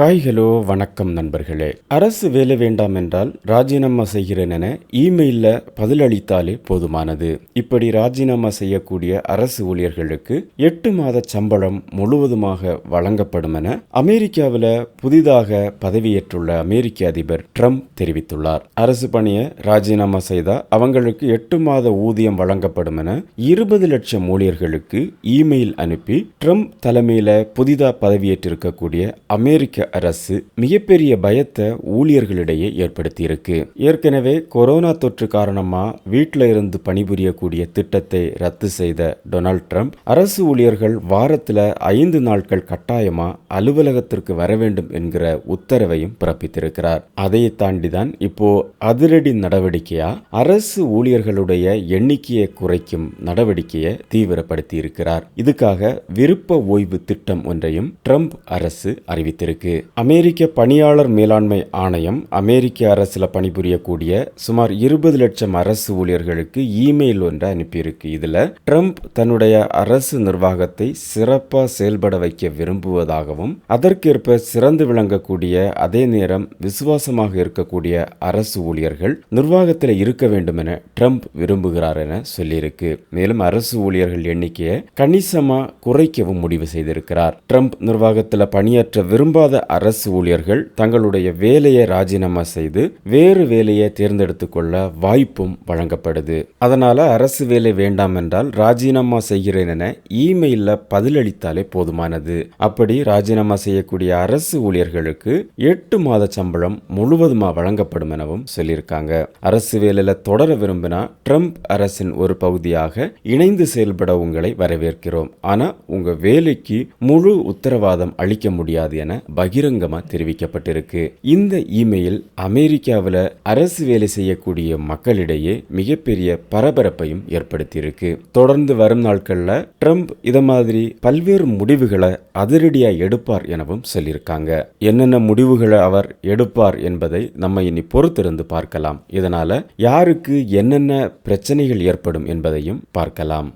Hi hello வணக்கம் நண்பர்களே. அரசு வேலை வேண்டாம் என்றால் ராஜினாமா செய்கிறேன் என இமெயிலில் பதிலளித்தாலே போதுமானது. இப்படி ராஜினாமா செய்யக்கூடிய அரசு ஊழியர்களுக்கு எட்டு மாத சம்பளம் முழுவதுமாக வழங்கப்படும் என அமெரிக்காவில் புதிதாக பதவியேற்றுள்ள அமெரிக்க அதிபர் ட்ரம்ப் தெரிவித்துள்ளார். அரசு பணியை ராஜினாமா செய்தால் அவங்களுக்கு எட்டு மாத ஊதியம் வழங்கப்படும் என இருபது லட்சம் ஊழியர்களுக்கு இமெயில் அனுப்பி ட்ரம்ப் தலைமையில் புதிதாக பதவியேற்றிருக்கக்கூடிய அமெரிக்க அரசு மிகப்பெரிய பயத்தை ஊழியர்களிடையே ஏற்படுத்தியிருக்கு. ஏற்கனவே கொரோனா தொற்று காரணமா வீட்டில் இருந்து பணிபுரியக்கூடிய திட்டத்தை ரத்து செய்த டொனால்ட் ட்ரம்ப் அரசு ஊழியர்கள் வாரத்தில் ஐந்து நாட்கள் கட்டாயமா அலுவலகத்திற்கு வர வேண்டும் என்கிற உத்தரவையும் பிறப்பித்திருக்கிறார். அதை தாண்டிதான் இப்போ அதிரடி நடவடிக்கையா அரசு ஊழியர்களுடைய எண்ணிக்கையை குறைக்கும் நடவடிக்கையை தீவிரப்படுத்தி இருக்கிறார் இதுக்காக விருப்ப ஓய்வு திட்டம் ஒன்றையும் ட்ரம்ப் அரசு அறிவித்திருக்கு. அமெரிக்க பணியாளர் மேலாண்மை ஆணையம் அமெரிக்க அரசில் பணிபுரியக்கூடிய சுமார் இருபது லட்சம் அரசு ஊழியர்களுக்கு இமெயில் ஒன்றை அனுப்பியிருக்கு. இதில் ட்ரம்ப் தன்னுடைய அரசு நிர்வாகத்தை சிறப்பாக செயல்பட வைக்க விரும்புவதாகவும் அதற்கேற்ப சிறந்து விளங்கக்கூடிய அதே நேரம் விசுவாசமாக இருக்கக்கூடிய அரசு ஊழியர்கள் நிர்வாகத்தில் இருக்க வேண்டும் என ட்ரம்ப் விரும்புகிறார் என சொல்லியிருக்கு. மேலும் அரசு ஊழியர்கள் எண்ணிக்கையை கணிசமா குறைக்கவும் முடிவு செய்திருக்கிறார். ட்ரம்ப் நிர்வாகத்தில் பணியாற்ற விரும்பாத அரசு ஊழியர்கள் தங்களுடைய வேலையை ராஜினாமா செய்து வேறு வேலையை தேர்ந்தெடுத்து கொள்ள வாய்ப்பும் வழங்கப்படுது. அதனால அரசு வேலை வேண்டாம் என்றால் ராஜினாமா செய்கிறேன் என இமெயிலில் பதிலளித்தாலே போதுமானது. அப்படி ராஜினாமா செய்யக்கூடிய அரசு ஊழியர்களுக்கு எட்டு மாத சம்பளம் முழுவதுமா வழங்கப்படும் எனவும் சொல்லியிருக்காங்க. அரசு வேலையில தொடர விரும்பினா ட்ரம்ப் அரசின் ஒரு பகுதியாக இணைந்து செயல்பட உங்களை வரவேற்கிறோம். ஆனா உங்க வேலைக்கு முழு உத்தரவாதம் அளிக்க முடியாது என பகிரங்கமா தெரிவிக்கப்பட்டிருக்கு. இந்த இமெயில் அமெரிக்காவில் அரசு வேலை செய்யக்கூடிய மக்களிடையே மிகப்பெரிய பரபரப்பையும் ஏற்படுத்தியிருக்கு. தொடர்ந்து வரும் நாட்களில் ட்ரம்ப் இத மாதிரி பல்வேறு முடிவுகளை அதிரடியாக எடுப்பார் எனவும் சொல்லியிருக்காங்க. என்னென்ன முடிவுகளை அவர் எடுப்பார் என்பதை நம்ம இனி பொறுத்திருந்து பார்க்கலாம். இதனால யாருக்கு என்னென்ன பிரச்சனைகள் ஏற்படும் என்பதையும் பார்க்கலாம்.